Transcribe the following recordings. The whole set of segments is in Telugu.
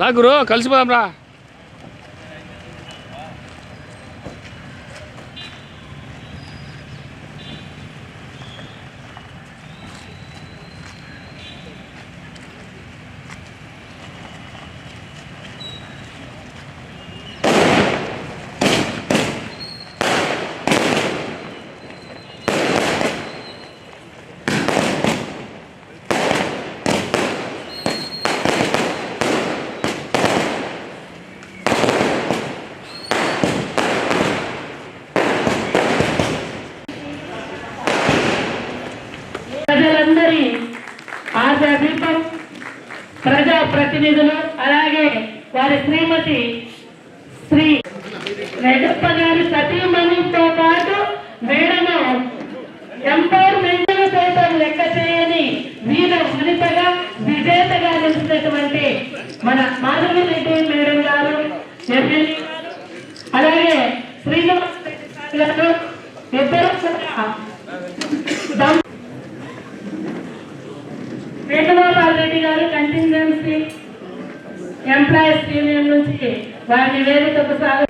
రా గురు కలిసిపోదాం రా. ప్రతినిధులు అలాగే వారి శ్రీమతి శ్రీ రెడ్డప్ప గారి సతీమణితో పాటు వీడను ఎంపవర్మెంట్ సైతం లెక్క చేయని వీర వనితగా విజేతగా నిలిచినటువంటి మన మాధవి రెడ్డి మేడం గారు ఎమ్మెల్యే గారు అలాగే శ్రీనివాస్ రెడ్డి గారు ఇద్దరు కూడా దం- వేణుగోపాల్ రెడ్డి గారు కంటింజెన్సీ ఎంప్లాయీస్ యూనియన్ నుంచి వారిని వేదికకు సాగు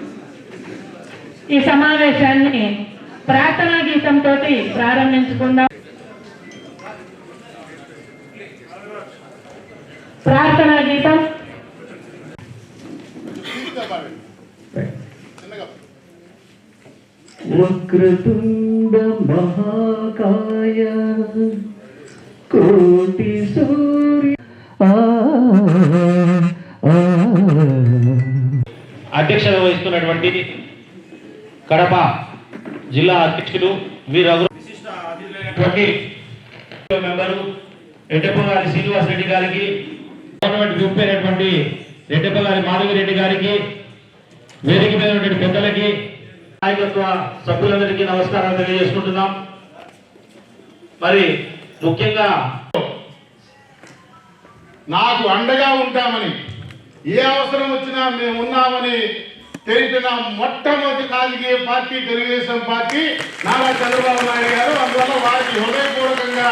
ఈ సమావేశాన్ని ప్రార్థనా గీతంతో ప్రారంభించుకుందాం. ప్రార్థనా గీతం. వక్రతుండ మహాకాయ కోటి సూర్య ఆ, ఆ, అధ్యక్షత వహిస్తున్నటువంటి కడప జిల్లా అధ్యక్షులు వీరగు విశిష్ట అతిథులైనటువంటి మెంబరు శ్రీనివాస్ రెడ్డి గారికి గవర్నమెంట్ విప్ అయినటువంటి రెడ్డప్ప గారి మాధవి రెడ్డి గారికి వేదిక మీద ఉన్నటువంటి పెద్దలకి నాయకత్వ సభ్యులందరికీ నమస్కారాలు తెలియజేసుకుంటున్నాం. మరి ముఖ్యంగా నాకు అండగా ఉంటామని ఏ అవసరం వచ్చినా మేము ఉన్నామని తెలిపిన మొట్టమొదటి రాజకీయ పార్టీ తెలుగుదేశం పార్టీ నారా చంద్రబాబు నాయుడు గారు. అందువల్ల వారికి హృదయపూర్వకంగా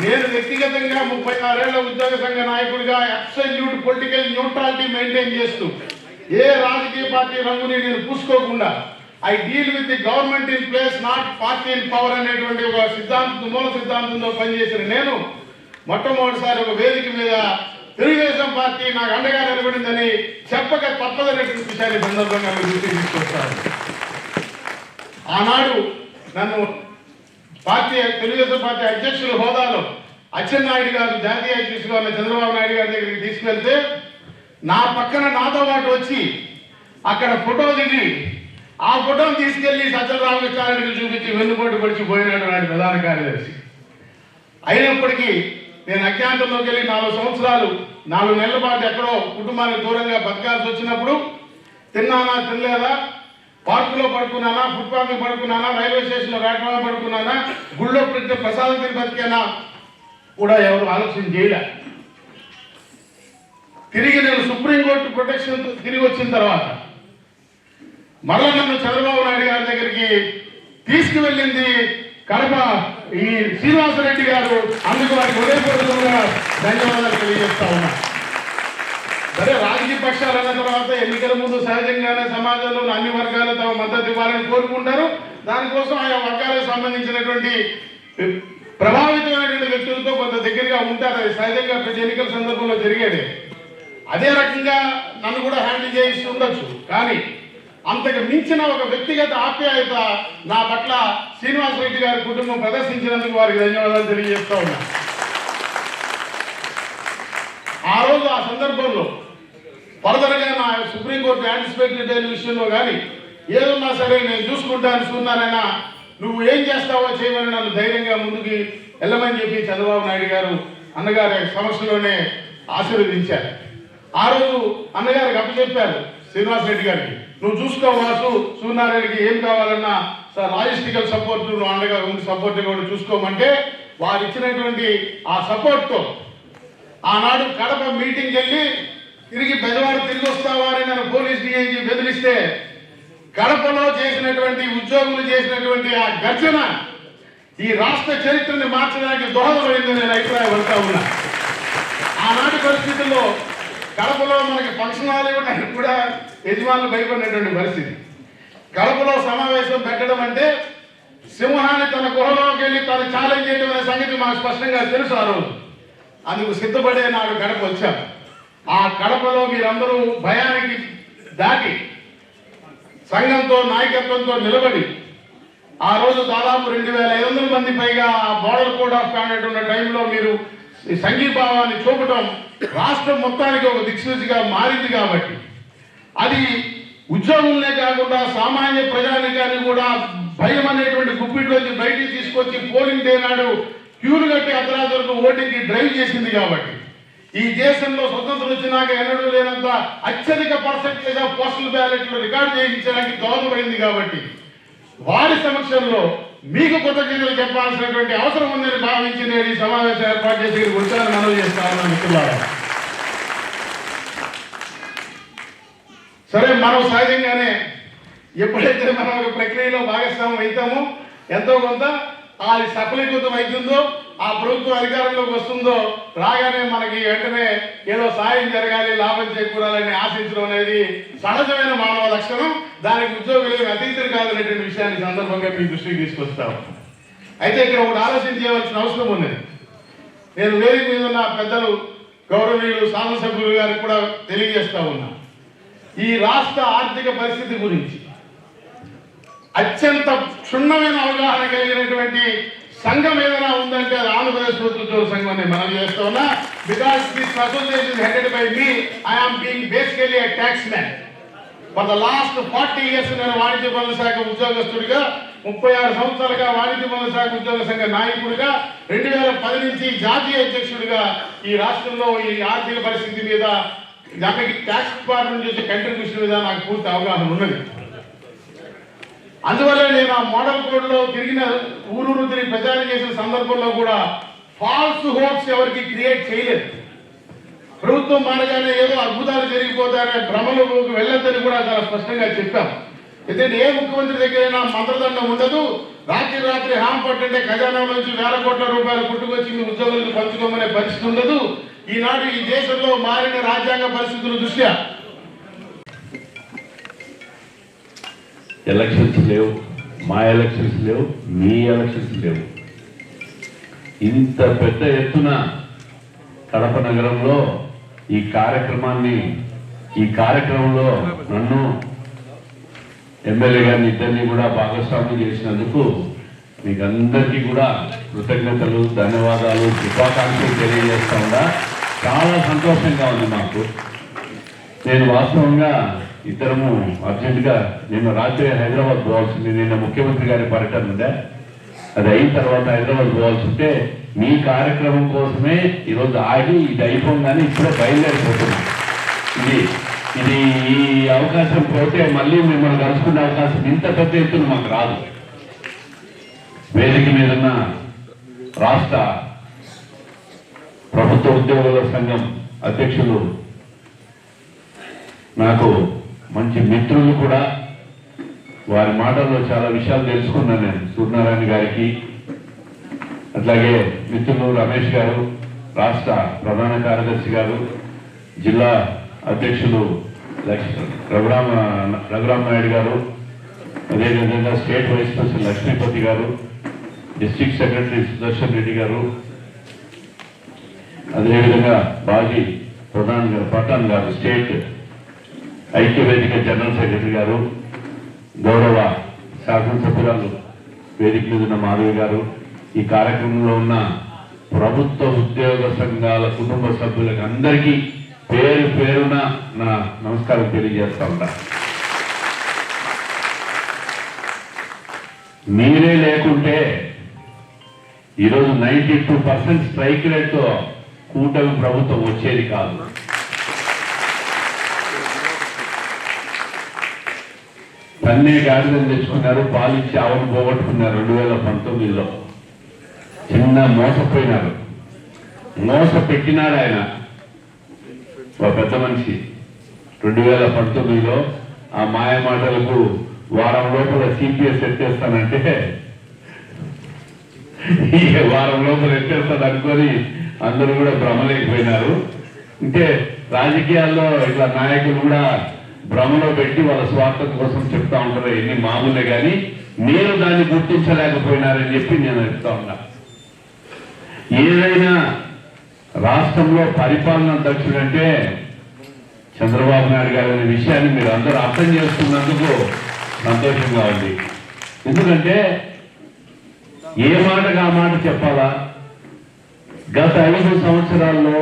నేను వ్యక్తిగతంగా ముప్పై ఆరేళ్ళ ఉద్యోగ సంఘ నాయకుడిగా అబ్సల్యూట్ పొలిటికల్ న్యూట్రాలిటీ మెయింటైన్ చేస్తూ ఏ రాజకీయ పార్టీ రంగుని నేను పూసుకోకుండా I deal with the government in place not party in power అనేటువంటి ఒక సిద్ధాంతం మూల సిద్ధాంతంతో పనిచేసిన నేను మొట్టమొదటిసారి ఒక వేదిక మీద తెలుగుదేశం పార్టీ నాకు అండగా నిలబడిందని చెప్పక తప్పదనేటువంటి విషయాన్ని సందర్భంగా మీరు ఆనాడు నన్ను పార్టీ తెలుగుదేశం పార్టీ అధ్యక్షుల హోదాలో అచ్చెన్నాయుడు గారు జాతీయ అధ్యక్షులు అన్న చంద్రబాబు నాయుడు గారి దగ్గరికి తీసుకెళ్తే నా పక్కన నాతో పాటు వచ్చి అక్కడ ఫోటో దిగి ఆ ఫోటోని తీసుకెళ్ళి సజ్జల రామకృష్ణారెడ్డికి చూపించి వెన్నుపోటు పడిచిపోయినాడు నాడు ప్రధాన కార్యదర్శి. అయినప్పటికీ నేను అజ్ఞాతంలోకి వెళ్ళి నాలుగు సంవత్సరాలు నాలుగు నెలల పాటు ఎక్కడో కుటుంబానికి దూరంగా బతకాల్సి వచ్చినప్పుడు తిన్నానా తినలేదా? పార్కులో పడుకున్నానా ఫుట్పాత్ పడుకున్నానా రైల్వే స్టేషన్లో ప్లాట్ఫామ్ పడుకున్నానా గుళ్ళో పెట్టే ప్రసాదం తిని బతికానా? కూడా ఎవరు ఆలోచన చేయలే. తిరిగి నేను సుప్రీంకోర్టు ప్రొటెక్షన్ తిరిగి వచ్చిన తర్వాత మరలా నన్ను చంద్రబాబు నాయుడు గారి దగ్గరికి తీసుకువెళ్ళింది కడప ఈ శ్రీనివాసరెడ్డి గారు అందుకు వారికి హృదయపూర్వకంగా ధన్యవాదాలు తెలియజేస్తా ఉన్నా. సరే రాజకీయ పక్షాలు అన్న తర్వాత ఎన్నికల ముందు సహజంగానే సమాజంలో అన్ని వర్గాలు తమ మద్దతు ఇవ్వాలని కోరుకుంటారు. దానికోసం ఆయా వర్గాలకు సంబంధించినటువంటి ప్రభావితమైనటువంటి వ్యక్తులతో కొంత దగ్గరగా ఉంటారు. అది సహజంగా ప్రతి ఎన్నికల సందర్భంలో జరిగేది. అదే రకంగా నన్ను కూడా హ్యాండిల్ చేయిస్తూ ఉండొచ్చు. కానీ అంతకు మించిన ఒక వ్యక్తిగత ఆప్యాయత నా పట్ల శ్రీనివాస్ రెడ్డి గారి కుటుంబం ప్రదర్శించినందుకు వారికి ధన్యవాదాలు తెలియజేస్తా ఉన్నా. ఆ రోజు ఆ సందర్భంలో ఫర్దర్గా నా సుప్రీంకోర్టు యాంటిసిపేటరీ డైల్ విషయంలో కానీ ఏదన్నా సరే నేను చూసుకుంటాను చూన్నానైనా నువ్వు ఏం చేస్తావో చేయమని నన్ను ధైర్యంగా ముందుకి వెళ్ళమని చెప్పి చంద్రబాబు నాయుడు గారు అన్నగారి సమస్యలోనే ఆశీర్వదించారు. ఆ రోజు అన్నగారికి అప్పచెప్పారు శ్రీనివాస్ రెడ్డి గారికి. నువ్వు చూసుకో వాసు సూర్యనారాయణకి ఏం కావాలన్నా సార్ లాజిస్టికల్ సపోర్ట్ నువ్వు అండగా ఉండి సపోర్ట్ కూడా చూసుకోమంటే వారు ఇచ్చినటువంటి ఆ సపోర్ట్తో ఆనాడు కడప మీటింగ్ వెళ్ళి తిరిగి బెదవాడు తిరిగి వస్తావా అని నన్ను పోలీస్ డిఐజీ బెదిరిస్తే కడపలో చేసినటువంటి ఉద్యోగులు చేసినటువంటి ఆ గర్జన ఈ రాష్ట్ర చరిత్రని మార్చడానికి దోహదమైందని నేను అభిప్రాయపడతా ఉన్నా. ఆనాటి పరిస్థితుల్లో కడపలో మనకి ఫంక్షన్ హాల్ ఇవ్వడానికి కూడా యజమానులు భయపడినటువంటి పరిస్థితి. కడపలో సమావేశం పెట్టడం అంటే సింహాన్ని తన గుహలోకి వెళ్ళి తను ఛాలెంజ్ చేయడం అనే సంగతి మాకు స్పష్టంగా తెలుసు ఆ రోజు. అందుకు సిద్ధపడే నాడు కడప వచ్చాం. ఆ కడపలో మీరందరూ భయానికి దాటి సంఘంతో నాయకత్వంతో నిలబడి ఆ రోజు దాదాపు రెండు వేల ఐదు వందల మంది పైగా బోర్డర్ మోడల్ కోడ్ ఆఫ్ కానటువంటి ఉన్న టైంలో మీరు ఈ సంఘీభావాన్ని చూపటం రాష్ట్రం మొత్తానికి ఒక దిక్సూచిగా మారింది కాబట్టి. అది ఉద్యోగులనే కాకుండా సామాన్య ప్రజానికాన్ని కూడా భయం అనేటువంటి గుప్పిట్లోంచి బయటికి తీసుకొచ్చి పోలింగ్ డే నాడు క్యూలు కట్టి అర్ధరాత్రులకు ఓటింగ్కి డ్రైవ్ చేసింది కాబట్టి. ఈ దేశంలో స్వతంత్రం వచ్చినాక ఎన్నడూ లేనంత అత్యధిక పర్సెంటేజ్ ఆఫ్ పోస్టల్ బ్యాలెట్లు రికార్డు చేయించడానికి దోహదపడింది కాబట్టి. వారి సమక్షంలో మీకు కృతజ్ఞతలు చెప్పాల్సినటువంటి అవసరం ఉందని భావించి నేను ఈ సమావేశం ఏర్పాటు చేసి ఇక్కడికి వచ్చానని మనవి చేస్తాను మిత్రులారా. సరే మనం సహజంగానే ఎప్పుడైతే మనం ఒక ప్రక్రియలో భాగస్వామ్యం అవుతామో ఎంతో కొంత అది సఫలీకృతం అవుతుందో ఆ ప్రభుత్వం అధికారంలోకి వస్తుందో రాగానే మనకి వెంటనే ఏదో సాయం జరగాలి లాభం చేకూరాలని ఆశించడం అనేది సహజమైన మానవ లక్షణం. దానికి ఉద్యోగులు అతీతులు కాదనేటువంటి విషయాన్ని సందర్భంగా మీ దృష్టికి తీసుకొస్తాం. అయితే ఇక్కడ ఒకటి ఆలోచన చేయవలసిన అవసరం ఉన్నది. నేను వేదిక మీద ఉన్న పెద్దలు గౌరవీయులు శాసనసభ్యులు గారికి కూడా తెలియజేస్తా ఉన్నా. ఈ రాష్ట్ర ఆర్థిక పరిస్థితి గురించి అత్యంత క్షుణ్ణమైన అవగాహన కలిగినటువంటి సంఘం ఏదైనా ఉందంటే అది ఆంధ్రప్రదేశ్ ప్రభుత్వ సంఘం అని మనం చేస్తా ఉన్నా. Because this association headed by me I'm being basically tax man for the last forty years నేను వాణిజ్య పనుల శాఖ ఉద్యోగస్తుడిగా ముప్పై ఆరు సంవత్సరాలుగా వాణిజ్య పనుల శాఖ ఉద్యోగ సంఘ నాయకుడిగా రెండు వేల పది నుంచి జాతీయ అధ్యక్షుడిగా ఈ రాష్ట్రంలో ఈ ఆర్థిక పరిస్థితి మీద దానికి ట్యాక్స్ డిపార్ట్మెంట్ చేసే కంట్రిబ్యూషన్ మీద నాకు పూర్తి అవగాహన ఉన్నది. అందువల్ల నేను ఆ మోడల్ కోడ్లో తిరిగిన ఊరూరు తిరిగి ప్రచారం చేసిన సందర్భంలో కూడా ఫాల్స్ హోప్స్ ఎవరికి క్రియేట్ చేయలేదు. ప్రభుత్వం మారగానే ఏదో అద్భుతాలు జరిగిపోతాయనే భ్రమలోకి వెళ్ళొద్దని కూడా చాలా స్పష్టంగా చెప్పాం. అయితే ఏ ముఖ్యమంత్రి దగ్గరైనా మంత్రదండం ఉండదు. రాత్రి రాత్రి హామీ పట్టంటే ఖజానా నుంచి వేల కోట్ల రూపాయలు పుట్టుకొచ్చి మీ ఉద్యోగులకు పంచుకోమనే పరిస్థితి ఉండదు. ఈనాడు ఈ దేశంలో మారిన రాజ్యాంగ పరిస్థితుల దృష్ట్యా ఎలక్షన్స్ లేవు మా ఎలక్షన్స్ లేవు మీ ఎలక్షన్స్ లేవు. ఇంత పెద్ద ఎత్తున కడప నగరంలో ఈ కార్యక్రమాన్ని ఈ కార్యక్రమంలో నన్ను ఎమ్మెల్యే గారిని ఇద్దరిని కూడా భాగస్వామ్యం చేసినందుకు మీకు అందరికీ కూడా కృతజ్ఞతలు ధన్యవాదాలు శుభాకాంక్షలు తెలియజేస్తా చాలా సంతోషంగా ఉంది మాకు. నేను వాస్తవంగా ఇతరము అర్జెంటుగా నిన్న రాత్రి హైదరాబాద్ పోవాల్సింది. నిన్న ముఖ్యమంత్రి గారి పర్యటన ఉందా? అది అయిన తర్వాత హైదరాబాద్ పోవాల్సి ఉంటే మీ కార్యక్రమం కోసమే ఈరోజు ఆగి ఇది అయిపోగానే ఇప్పుడే బయలుదేరిపోతున్నాం. ఇది ఇది ఈ అవకాశం పోతే మళ్ళీ మిమ్మల్ని కలుసుకునే అవకాశం ఇంత పెద్ద ఎత్తున మాకు రాదు. వేదిక మీద ఉన్న రాష్ట్ర ప్రభుత్వ ఉద్యోగుల సంఘం అధ్యక్షులు నాకు మంచి మిత్రులు కూడా. వారి మాటల్లో చాలా విషయాలు తెలుసుకున్నాను నేను. సూర్యనారాయణ గారికి అట్లాగే మిత్రులు రమేష్ గారు రాష్ట్ర ప్రధాన కార్యదర్శి గారు జిల్లా అధ్యక్షులు రఘురామ రఘురామ నాయుడు గారు అదేవిధంగా స్టేట్ వైస్ ప్రెసిడెంట్ లక్ష్మీపతి గారు డిస్టిక్ సెక్రటరీ సుదర్శన్ రెడ్డి గారు అదేవిధంగా బాజీ ప్రధాన గారు పఠాన్ గారు స్టేట్ ఐక్యవేదిక జనరల్ సెక్రటరీ గారు గౌరవ శాసనసభ్యురాలు వేదిక మీద ఉన్న మాధవి గారు ఈ కార్యక్రమంలో ఉన్న ప్రభుత్వ ఉద్యోగ సంఘాల కుటుంబ సభ్యులకు అందరికీ పేరు పేరున నా నమస్కారం తెలియజేస్తా ఉంటా. మీరే లేకుంటే ఈరోజు నైన్టీ టూ పర్సెంట్ స్ట్రైక్ రేట్తో కూటమి ప్రభుత్వం వచ్చేది కాదు. తన్నే గాడిదని తెచ్చుకున్నారు పాలిచ్చి ఆవును పోగొట్టుకున్నారు రెండు వేల పంతొమ్మిదిలో. చిన్న మోసపోయినారు మోస పెట్టినాడు ఆయన. ఒక పెద్ద మనిషి. రెండు వేల పంతొమ్మిదిలో ఆ మాయ మాటలకు వారం లోపల సిపిఎస్ ఎత్తేస్తానంటే ఈ వారం లోపల ఎత్తేస్తాడు అనుకొని అందరూ కూడా భ్రమలేకపోయినారు అంటే రాజకీయాల్లో ఇట్లా నాయకులు కూడా భ్రమలో పెట్టి వాళ్ళ స్వార్థం కోసం చెప్తా ఉంటారు ఎన్ని మామూలే కానీ నేను దాన్ని గుర్తించలేకపోయినారని చెప్పి నేను చెప్తా ఉన్నా. ఏదైనా రాష్ట్రంలో పరిపాలన అధ్యక్షుడంటే చంద్రబాబు నాయుడు గారు అనే విషయాన్ని మీరు అందరూ అర్థం చేసుకున్నందుకు సంతోషంగా ఉంది ఎందుకంటే ఏ మాటగా మాట చెప్పాలా? గత ఐదు సంవత్సరాల్లో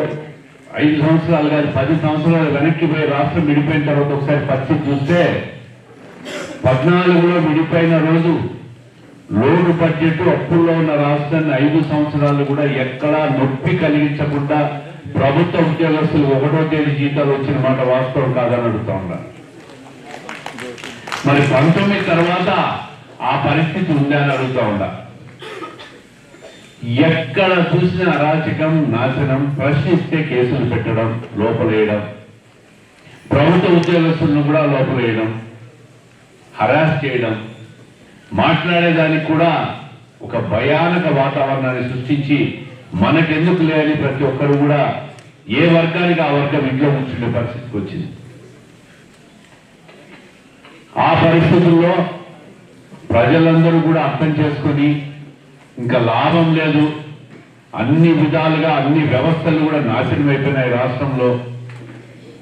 ఐదు సంవత్సరాలు కాదు పది సంవత్సరాలు వెనక్కి పోయి రాష్ట్రం విడిపోయిన తర్వాత ఒకసారి పరిస్థితి చూస్తే పద్నాలుగులో విడిపోయిన రోజు లోటు బడ్జెట్ అప్పుల్లో ఉన్న రాష్ట్రాన్ని ఐదు సంవత్సరాలు కూడా ఎక్కడా నొప్పి కలిగించకుండా ప్రభుత్వ ఉద్యోగస్తులు ఒకటో తేదీ జీతాలు వచ్చిన మాట వాస్తవం కాదని అడుగుతా ఉన్నారు మరి పంతొమ్మిది తర్వాత ఆ పరిస్థితి ఉందా అని అడుగుతా ఉండా ఎక్కడ చూసిన అరాచకం నాశనం ప్రశ్నిస్తే కేసులు పెట్టడం లోపలేయడం. ప్రభుత్వ ఉద్యోగస్తులను కూడా లోపలేయడం హరాస్ చేయడం. మాట్లాడేదానికి కూడా ఒక భయానక వాతావరణాన్ని సృష్టించి మనకెందుకు లేని ప్రతి ఒక్కరు కూడా ఏ వర్గానికి ఆ వర్గం ఇంట్లో ఉంచుండే పరిస్థితికి వచ్చింది. ఆ పరిస్థితుల్లో ప్రజలందరూ కూడా అర్థం చేసుకొని ఇంకా లాభం లేదు. అన్ని విధాలుగా అన్ని వ్యవస్థలు కూడా నాశనం అయిపోయినాయి రాష్ట్రంలో.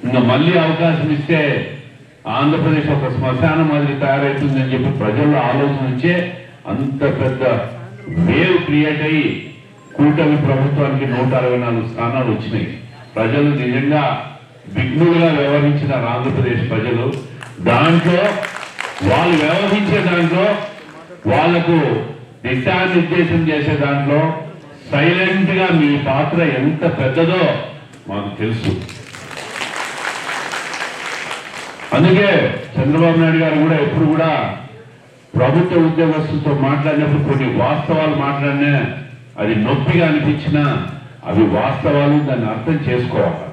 ఇంకా మళ్ళీ అవకాశం ఇస్తే ఆంధ్రప్రదేశ్ ఒక శ్మశానం మాదిరి తయారవుతుందని చెప్పి ప్రజల ఆలోచన వచ్చే అంత పెద్ద వేవ్ క్రియేట్ అయ్యి కూటమి ప్రభుత్వానికి నూట అరవై నాలుగు స్థానాలు వచ్చినాయి. ప్రజలు నిజంగా విఘ్నులుగా వ్యవహరించిన ఆంధ్రప్రదేశ్ ప్రజలు. దాంట్లో వాళ్ళు వ్యవహరించే దాంట్లో వాళ్ళకు దిశానిర్దేశం చేసే దాంట్లో సైలెంట్గా మీ పాత్ర ఎంత పెద్దదో మాకు తెలుసు. అందుకే చంద్రబాబు నాయుడు గారు కూడా ఎప్పుడు కూడా ప్రభుత్వ ఉద్యోగస్తులతో మాట్లాడినప్పుడు కొన్ని వాస్తవాలు మాట్లాడినా అది నొప్పిగా అనిపించినా అవి వాస్తవాలు దాన్ని అర్థం చేసుకోవాలి.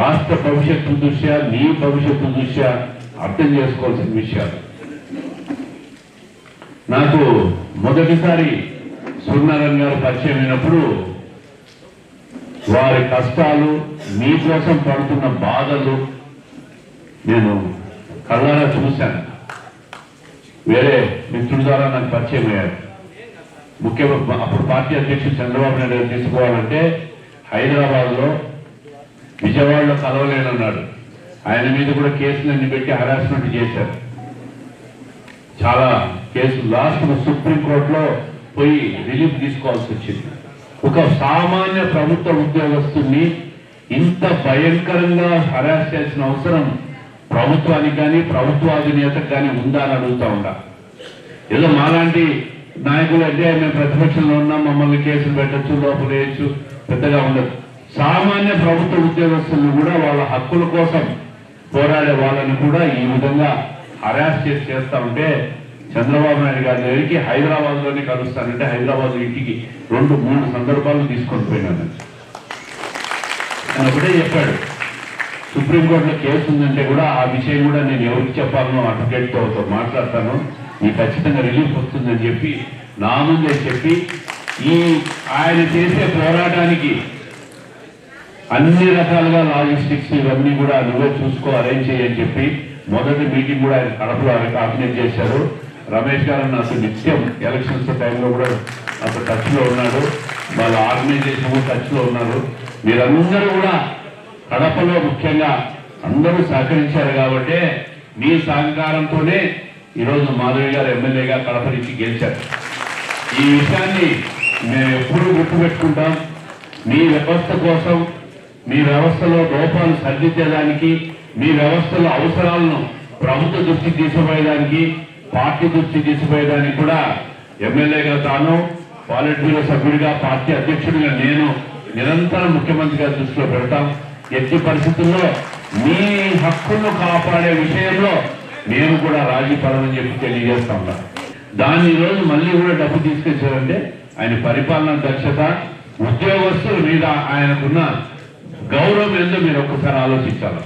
రాష్ట్ర భవిష్యత్తు దృష్ట్యా నీ భవిష్యత్తు దృష్ట్యా అర్థం చేసుకోవాల్సిన విషయాలు. నాకు మొదటిసారి సూర్యనారాయణ గారు పరిచయం అయినప్పుడు వారి కష్టాలు మీకోసం పడుతున్న బాధలు నేను కళ్ళారా చూశాను. వేరే మిత్రుల ద్వారా నాకు పరిచయం అయ్యారు. ముఖ్యంగా అప్పుడు పార్టీ అధ్యక్షుడు చంద్రబాబు నాయుడు గారు తీసుకోవాలంటే హైదరాబాద్లో విజయవాడలో కలవలేనన్నాడు. ఆయన మీద కూడా కేసులన్నీ పెట్టి హరాస్మెంట్ చేశారు. చాలా కేసు లాస్ట్ సుప్రీంకోర్టులో పోయి రిలీఫ్ తీసుకోవాల్సి వచ్చింది. ఒక సామాన్య ప్రభుత్వ ఉద్యోగస్తుని ఇంత భయంకరంగా హరాస్ చేసిన అవసరం ప్రభుత్వానికి కానీ ప్రభుత్వాధినేతకు కానీ ఉందా అని అడుగుతా ఉండా ఏదో మాలాంటి నాయకులు అంటే మేము ప్రతిపక్షంలో ఉన్నాం మమ్మల్ని కేసులు పెట్టచ్చు లోపల వేయచ్చు పెద్దగా ఉండదు. సామాన్య ప్రభుత్వ ఉద్యోగస్తులను కూడా వాళ్ళ హక్కుల కోసం పోరాడే వాళ్ళని కూడా ఈ విధంగా హరాస్ చేసి చేస్తా ఉంటే చంద్రబాబు నాయుడు గారి దగ్గరికి హైదరాబాద్లోనే కలుస్తానంటే హైదరాబాద్ ఇంటికి రెండు మూడు సందర్భాలు తీసుకొని పోయినాను. అప్పుడే ఒకటే చెప్పాడు సుప్రీంకోర్టులో కేసు ఉందంటే కూడా ఆ విషయం కూడా నేను ఎవరికి చెప్పాలనో అడ్వకేట్తో మాట్లాడతాను. ఈ ఖచ్చితంగా రిలీఫ్ వస్తుందని చెప్పి నా ముందే చెప్పి ఈ ఆయన చేసే పోరాటానికి అన్ని రకాలుగా లాజిస్టిక్స్ ఇవన్నీ కూడా నువ్వే చూసుకో అరేంజ్ చేయని చెప్పి మొదటి మీటింగ్ కూడా ఆయన కడపలో ఆయన ఆర్గనైజ్ చేశారు. రమేష్ గారు అసలు నిత్యం ఎలక్షన్స్ టైంలో కూడా అసలు టచ్లో ఉన్నాడు. వాళ్ళ ఆర్గనైజేషన్ కూడా టచ్లో ఉన్నారు మీరందరూ కూడా కడపలో ముఖ్యంగా అందరూ సహకరించారు కాబట్టి మీ సహకారంతోనే ఈరోజు మాధవి గారు ఎమ్మెల్యేగా కడప నుంచి గెలిచారు. ఈ విషయాన్ని మేము ఎప్పుడూ గుర్తుపెట్టుకుంటాం. మీ వ్యవస్థ కోసం మీ వ్యవస్థలో లోపాలు సరిదిద్దేదానికి మీ వ్యవస్థలో అవసరాలను ప్రభుత్వ దృష్టికి తీసుకుపోయేదానికి పార్టీ దృష్టి తీసుకుపోయేదానికి కూడా ఎమ్మెల్యేగా తాను పాలిట్ బ్యూరో సభ్యుడిగా పార్టీ అధ్యక్షుడిగా నేను నిరంతరం ముఖ్యమంత్రి గారి దృష్టిలో పెడతాం. ఎట్టి పరిస్థితుల్లో మీ హక్కులను కాపాడే విషయంలో నేను కూడా రాజీపడమని చెప్పి తెలియజేస్తాం దాన్ని ఈరోజు రోజు మళ్ళీ కూడా డబ్బు తీసుకొచ్చారంటే ఆయన పరిపాలన దక్షత ఉద్యోగస్తుల మీద ఆయనకున్న గౌరవం ఏందో మీరు ఒక్కసారి ఆలోచించాలి.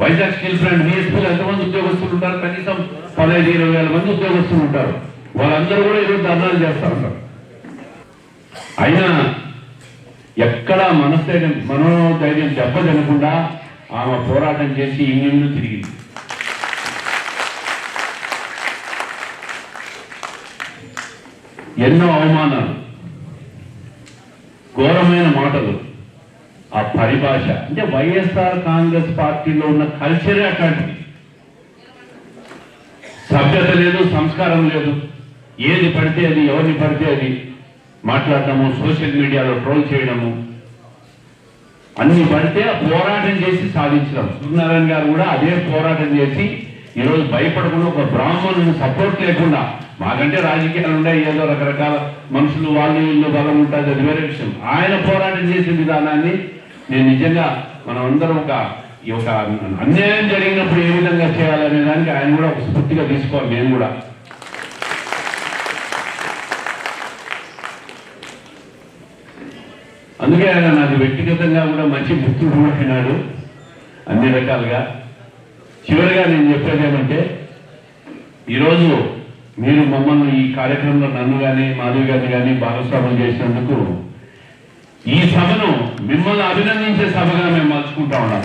వైజాగ్ స్టీల్ ప్లాంట్ విఎస్పీలో ఎంతమంది ఉద్యోగస్తులు ఉంటారు? కనీసం పదహైదు ఇరవై వేల మంది ఉద్యోగస్తులు ఉంటారు. వాళ్ళందరూ కూడా ఈరోజు ధర్నాలు చేస్తూ ఉంటారు. అయినా ఎక్కడ మనస్థైర్యం మనోధైర్యం దెబ్బతినకుండా ఆమె పోరాటం చేసి ఇంగ్లండ్ తిరిగింది. ఎన్నో అవమానాలు ఘోరమైన మాటలు ఆ పరిభాష. అంటే వైఎస్ఆర్ కాంగ్రెస్ పార్టీలో ఉన్న కల్చరే అట్లాంటిది. సభ్యత లేదు సంస్కారం లేదు. ఏది పడితే అది ఎవరిని పడితే అది మాట్లాడటము సోషల్ మీడియాలో ట్రోల్ చేయడము. అన్ని పడితే పోరాటం చేసి సాధించడం. సూర్యనారాయణ గారు కూడా అదే పోరాటం చేసి ఈరోజు భయపడకుండా ఒక బ్రాహ్మణుని సపోర్ట్ లేకుండా మాకంటే రాజకీయాలు ఉన్నాయి ఏదో రకరకాల మనుషులు వాళ్ళు వీళ్ళు బలం ఉంటుంది అది వేరే విషయం. ఆయన పోరాటం చేసే విధానాన్ని నేను నిజంగా మనం అందరం ఒక ఈ యొక్క అన్యాయం జరిగినప్పుడు ఏ విధంగా చేయాలనే దానికి ఆయన కూడా ఒక స్ఫూర్తిగా తీసుకోవాలి మేము కూడా. అందుకే ఆయన నాకు వ్యక్తిగతంగా కూడా మంచి మిత్రుడు కూడా అయినాడు అన్ని రకాలుగా. చివరిగా నేను చెప్పేది ఏమంటే ఈరోజు మీరు మమ్మల్ని ఈ కార్యక్రమంలో నన్ను కానీ మాధవి గారిని కానీ భాగస్వామ్యం చేసినందుకు ఈ సభను మిమ్మల్ని అభినందించే సభగా మేము మలుచుకుంటా ఉన్నాం.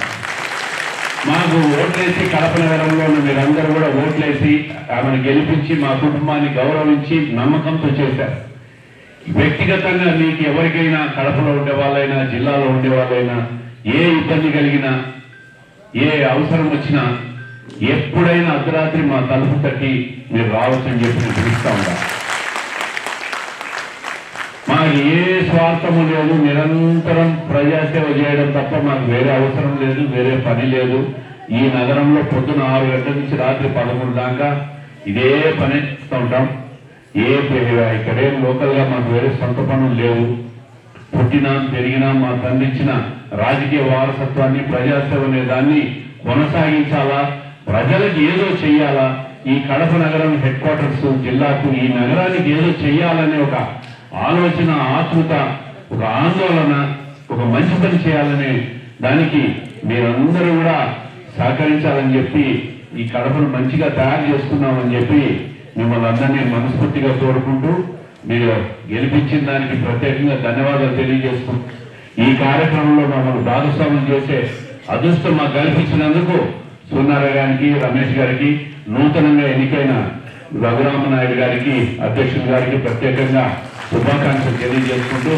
మాకు ఓట్లేసి కడప నగరంలో మీరందరూ కూడా ఓట్లేసి ఆమెను గెలిపించి మా కుటుంబాన్ని గౌరవించి నమ్మకంతో చేశారు. వ్యక్తిగతంగా మీకు ఎవరికైనా కడపలో ఉండే వాళ్ళైనా జిల్లాలో ఉండే వాళ్ళైనా ఏ ఇబ్బంది కలిగినా ఏ అవసరం వచ్చినా ఎప్పుడైనా అర్ధరాత్రి మా తలుపు తట్టి మీరు రావచ్చని చెప్పి నేను పిలుస్తా ఉంటాను మాకు ఏ స్వార్థము లేదు నిరంతరం ప్రజాసేవ చేయడం తప్ప మాకు వేరే అవసరం లేదు వేరే పని లేదు. ఈ నగరంలో పొద్దున ఆరు గంటల నుంచి రాత్రి పదమూడు దాకా ఇదే పని చేస్తూ ఉంటాం. ఏ ఇక్కడే లోకల్గా మాకు వేరే సొంత పనులు లేవు. పుట్టినా పెరిగినా మా తండ్రిచ్చిన రాజకీయ వారసత్వాన్ని ప్రజాసేవ అనే దాన్ని కొనసాగించాలా? ప్రజలకు ఏదో చెయ్యాలా? ఈ కడప నగరం హెడ్ క్వార్టర్స్ జిల్లాకు ఈ నగరానికి ఏదో చెయ్యాలనే ఒక ఆలోచన ఆతృత ఒక ఆందోళన ఒక మంచి పని చేయాలనే దానికి మీరందరూ కూడా సహకరించాలని చెప్పి ఈ కడపను మంచిగా తయారు చేసుకున్నామని చెప్పి మిమ్మల్ని అందరినీ మనస్ఫూర్తిగా కోరుకుంటూ మీరు గెలిపించిన దానికి ప్రత్యేకంగా ధన్యవాదాలు తెలియజేస్తూ ఈ కార్యక్రమంలో మమ్మల్ని భాగస్వామ్యం చేసే అదృష్టం మాకు కల్పించినందుకు సూర్యనారాయణ గారికి రమేష్ గారికి నూతనంగా ఎన్నికైన రఘురామనాయుడు గారికి అధ్యక్షుడు గారికి ప్రత్యేకంగా శుభాకాంక్షలు తెలియజేసుకుంటూ